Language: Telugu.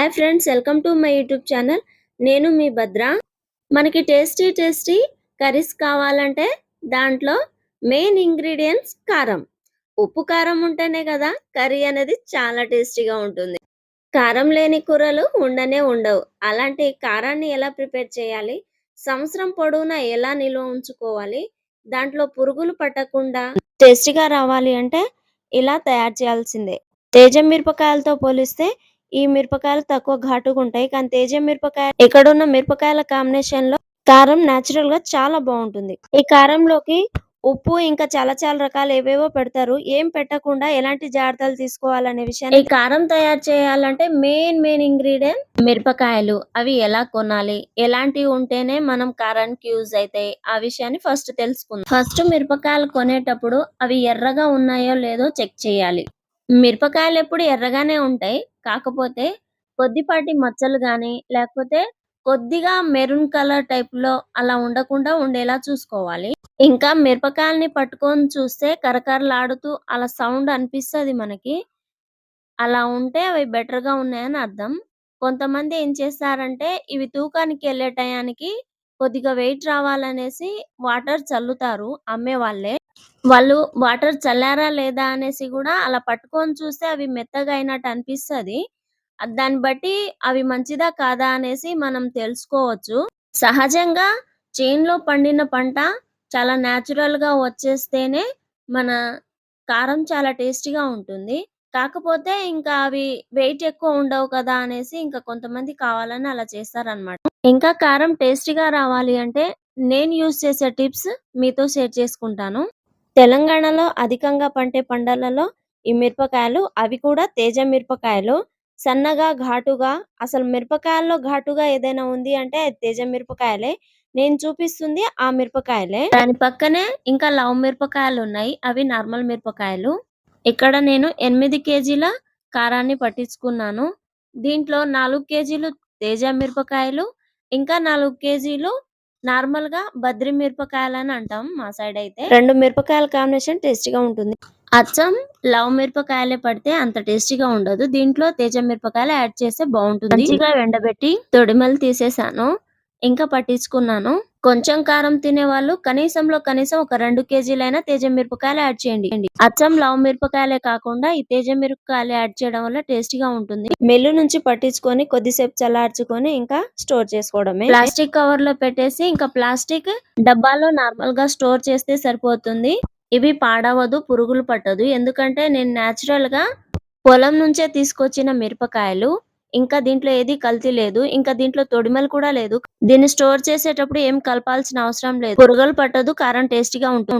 Hi friends welcome to my YouTube channel నేను మీ భద్ర. మనకి టేస్టీ టేస్టీ కర్రీస్ కావాలంటే దాంట్లో మెయిన్ ఇంగ్రీడియంట్స్ కారం. ఉప్పు కారం ఉంటేనే కదా కర్రీ అనేది చాలా టేస్టీగా ఉంటుంది. కారం లేని కూరలు ఉండనే ఉండవు. అలాంటి కారాన్ని ఎలా ప్రిపేర్ చేయాలి? సంవత్సరం పొడవునా ఎలా నిల్వ ఉంచుకోవాలి? దాంట్లో పురుగులు పట్టకుండా టేస్టీగా రావాలి అంటే ఇలా తయారు చేయాల్సిందే. తేజ మిరపకాయలతో పోలిస్తే ఈ మిరపకాయలు తక్కువ ఘాటుగా ఉంటాయి. కానీ తేజ మిరపకాయ ఎక్కడున్న మిరపకాయల కాంబినేషన్లో కారం నేచురల్గా చాలా బాగుంటుంది. ఈ కారంలోకి ఉప్పు ఇంకా చాలా చాలా రకాలు ఏవేవో పెడతారు. ఏం పెట్టకుండా ఎలాంటి జాగ్రత్తలు తీసుకోవాలనే విషయాన్ని ఈ కారం తయారు చేయాలంటే మెయిన్ మెయిన్ ఇంగ్రీడియంట్ మిరపకాయలు. అవి ఎలా కొనాలి? ఎలాంటివి ఉంటేనే మనం కారానికి యూజ్ అవుతాయి ఆ విషయాన్ని ఫస్ట్ తెలుసుకుందాం. ఫస్ట్ మిరపకాయలు కొనేటప్పుడు అవి ఎర్రగా ఉన్నాయో లేదో చెక్ చేయాలి. మిరపకాయలు ఎప్పుడు ఎర్రగానే ఉంటాయి. కాకపోతే కొద్దిపాటి మచ్చలు గాని లేకపోతే కొద్దిగా మెరూన్ కలర్ టైప్లో అలా ఉండకుండా ఉండేలా చూసుకోవాలి. ఇంకా మిరపకాయల్ని పట్టుకొని చూస్తే కరకరలాడుతూ అలా సౌండ్ అనిపిస్తది మనకి. అలా ఉంటే అవి బెటర్గా ఉన్నాయని అర్థం. కొంతమంది ఏం చేస్తారంటే ఇవి తూకానికి వెళ్ళే టయానికి కొద్దిగా వెయిట్ రావాలనేసి వాటర్ చల్లుతారు అమ్మే వాళ్ళే. వాళ్ళు వాటర్ చల్లారా లేదా అనేసి కూడా అలా పట్టుకొని చూస్తే అవి మెత్తగా అయినట్టు అనిపిస్తది. దాన్ని బట్టి అవి మంచిదా కాదా అనేసి మనం తెలుసుకోవచ్చు. సహజంగా చేనులో పండిన పంట చాలా నేచురల్గా వచ్చేస్తేనే మన కారం చాలా టేస్టీగా ఉంటుంది. కాకపోతే ఇంకా అవి వెయిట్ ఎక్కువ ఉండవు కదా అనేసి ఇంకా కొంతమంది కావాలని అలా చేస్తారనమాట ఇంకా కారం టేస్టీగా రావాలి అంటే నేను యూజ్ చేసే టిప్స్ మీతో షేర్ చేసుకుంటాను. తెలంగాణలో అధికంగా పండే పండలలో ఈ మిరపకాయలు అవి కూడా తేజ మిరపకాయలు. సన్నగా ఘాటుగా అసలు మిరపకాయల్లో ఘాటుగా ఏదైనా ఉంది అంటే అది తేజ మిరపకాయలే. నేను చూపిస్తుంది ఆ మిరపకాయలే. దాని పక్కనే ఇంకా లవ్ మిరపకాయలు ఉన్నాయి. అవి నార్మల్ మిరపకాయలు. ఇక్కడ నేను ఎనిమిది కేజీల కారాన్ని పట్టించుకున్నాను. దీంట్లో నాలుగు కేజీలు తేజ మిరపకాయలు ఇంకా నాలుగు కేజీలు నార్మల్గా బద్రి మిరపకాయలు అని అంటాం మా సైడ్ అయితే. రెండు మిరపకాయల కాంబినేషన్ టేస్టీగా ఉంటుంది. అచ్చం లవ్ మిరపకాయలే పడితే అంత టేస్టీగా ఉండదు. దీంట్లో తేజ మిరపకాయలు యాడ్ చేస్తే బాగుంటుంది. మంచిగా ఎండబెట్టి తొడిమలు తీసేసాను. ఇంకా పట్టించుకున్నాను. కొంచెం కారం తినే వాళ్ళు కనీసంలో కనీసం ఒక రెండు కేజీలైనా తేజ మిరపకాయలు యాడ్ చేయండి. అచ్చం లవ్ మిరపకాయలే కాకుండా ఈ తేజ మిరపకాయలు యాడ్ చేయడం వల్ల టేస్టీగా ఉంటుంది. మెల్లు నుంచి పట్టించుకొని కొద్దిసేపు చల్లార్చుకొని ఇంకా స్టోర్ చేసుకోవడమే. ప్లాస్టిక్ కవర్లో పెట్టేసి ఇంకా ప్లాస్టిక్ డబ్బాలో నార్మల్గా స్టోర్ చేస్తే సరిపోతుంది. ఇవి పాడవదు పురుగులు పట్టదు. ఎందుకంటే నేను నేచురల్గా పొలం నుంచే తీసుకొచ్చిన మిరపకాయలు. ఇంకా దీంట్లో ఏది కల్తీ లేదు ఇంకా దీంట్లో తొడిమలు కూడా లేదు. దీన్ని స్టోర్ చేసేటప్పుడు ఏం కలపాల్సిన అవసరం లేదు. పురుగులు పట్టదు కారం టేస్టీగా ఉంటుంది